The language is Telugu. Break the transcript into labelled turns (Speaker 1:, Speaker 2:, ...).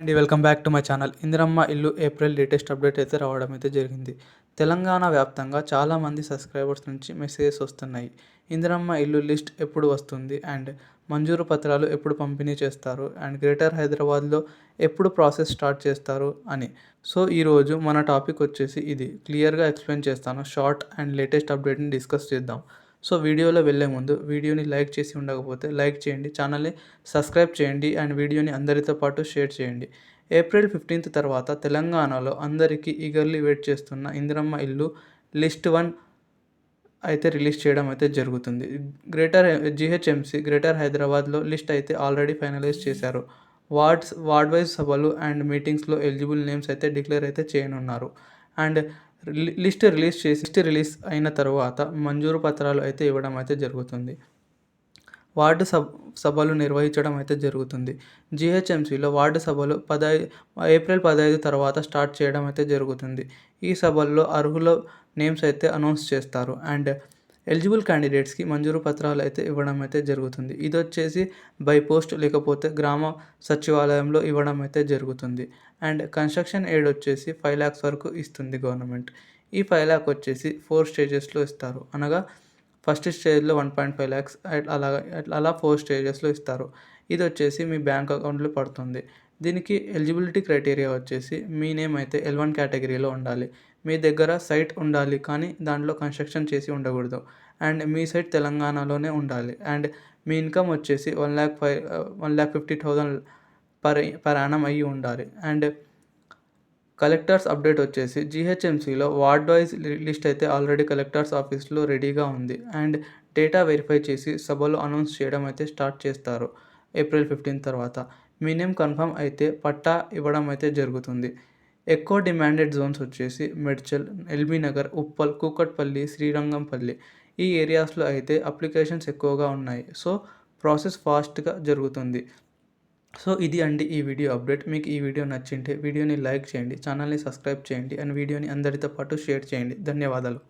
Speaker 1: అండి welcome back to my channel. Indiramma ఇల్లు ఏప్రిల్ లేటెస్ట్ అప్డేట్ అయితే రావడం అయితే జరిగింది. తెలంగాణ వ్యాప్తంగా చాలామంది సబ్స్క్రైబర్స్ నుంచి మెసేజెస్ వస్తున్నాయి. ఇందిరమ్మ ఇల్లు లిస్ట్ ఎప్పుడు వస్తుంది? అండ్ మంజూరు పత్రాలు ఎప్పుడు పంపిణీ చేస్తారు? అండ్ గ్రేటర్ హైదరాబాద్లో ఎప్పుడు ప్రాసెస్ స్టార్ట్ చేస్తారు? అని. సో ఈరోజు మన టాపిక్ వచ్చేసి ఇది. క్లియర్గా ఎక్స్ప్లెయిన్ చేస్తాను. షార్ట్ అండ్ లేటెస్ట్ అప్డేట్ని డిస్కస్ చేద్దాం. సో వీడియోలో వెళ్ళే ముందు వీడియోని లైక్ చేసి ఉండకపోతే లైక్ చేయండి ఛానల్ని సబ్స్క్రైబ్ చేయండి అండ్ వీడియోని అందరితో పాటు షేర్ చేయండి. ఏప్రిల్ ఫిఫ్టీన్త్ తర్వాత తెలంగాణలో అందరికీ ఈగర్లీ వెయిట్ చేస్తున్న ఇందిరమ్మ ఇల్లు లిస్ట్ వన్ అయితే రిలీజ్ చేయడం అయితే జరుగుతుంది. గ్రేటర్ జిహెచ్ఎంసి గ్రేటర్ హైదరాబాద్లో లిస్ట్ అయితే ఆల్రెడీ ఫైనలైజ్ చేశారు. వార్డ్స్ వార్డ్ వైజ్ సభలు అండ్ మీటింగ్స్లో ఎలిజిబుల్ నేమ్స్ అయితే డిక్లేర్ అయితే చేయనున్నారు. అండ్ లిస్ట్ రిలీజ్ చేసి లిస్ట్ రిలీజ్ అయిన తర్వాత మంజూరు పత్రాలు అయితే ఇవ్వడం అయితే జరుగుతుంది. వార్డు సభ సభలు నిర్వహించడం అయితే జరుగుతుంది. జిహెచ్ఎంసీలో వార్డు సభలు పదహై ఏప్రిల్ పదహైదు తర్వాత స్టార్ట్ చేయడం అయితే జరుగుతుంది. ఈ సభల్లో అర్హుల నేమ్స్ అయితే అనౌన్స్ చేస్తారు. అండ్ ఎలిజిబుల్ క్యాండిడేట్స్కి మంజూరు పత్రాలు అయితే ఇవ్వడం అయితే జరుగుతుంది. ఇది వచ్చేసి బై పోస్ట్ లేకపోతే గ్రామ సచివాలయంలో ఇవ్వడం అయితే జరుగుతుంది. అండ్ కన్స్ట్రక్షన్ ఎయిడ్ వచ్చేసి ఫైవ్ ల్యాక్స్ వరకు ఇస్తుంది గవర్నమెంట్. ఈ ఫైవ్ ల్యాక్ వచ్చేసి ఫోర్ స్టేజెస్లో ఇస్తారు. అనగా ఫస్ట్ స్టేజ్లో వన్ పాయింట్ ఫైవ్ ల్యాక్స్ అలా అలా ఫోర్ స్టేజెస్లో ఇస్తారు. ఇది వచ్చేసి మీ బ్యాంక్ అకౌంట్లో పడుతుంది. దీనికి ఎలిజిబిలిటీ క్రైటీరియా వచ్చేసి మీ నేమ్ అయితే ఎల్ వన్ కేటగిరీలో ఉండాలి. మీ దగ్గర సైట్ ఉండాలి కానీ దాంట్లో కన్స్ట్రక్షన్ చేసి ఉండకూడదు. అండ్ మీ సైట్ తెలంగాణలోనే ఉండాలి. అండ్ మీ ఇన్కమ్ వచ్చేసి one lakh five one lakh fifty thousand per per annum అయ్యి ఉండాలి. అండ్ కలెక్టర్స్ అప్డేట్ వచ్చేసి జిహెచ్ఎంసీలో వార్డ్ వైజ్ లిస్ట్ అయితే ఆల్రెడీ కలెక్టర్స్ ఆఫీస్లో రెడీగా ఉంది. అండ్ డేటా వెరిఫై చేసి సభలో అనౌన్స్ చేయడం అయితే స్టార్ట్ చేస్తారు ఏప్రిల్ ఫిఫ్టీన్ తర్వాత. మీ నేమ్ కన్ఫర్మ్ అయితే పట్టా ఇవ్వడం అయితే జరుగుతుంది. ఎక్కువ డిమాండెడ్ జోన్స్ వచ్చేసి మెడ్చల్ ఎల్బీ నగర్ ఉప్పల్ కూకట్పల్లి శ్రీరంగంపల్లి ఈ ఏరియాస్లో అయితే అప్లికేషన్స్ ఎక్కువగా ఉన్నాయి. సో ప్రాసెస్ ఫాస్ట్గా జరుగుతుంది. సో ఇది అండి ఈ వీడియో అప్డేట్. మీకు ఈ వీడియో నచ్చింటే వీడియోని లైక్ చేయండి ఛానల్ని సబ్స్క్రైబ్ చేయండి అండ్ వీడియోని అందరితో పాటు షేర్ చేయండి. ధన్యవాదాలు.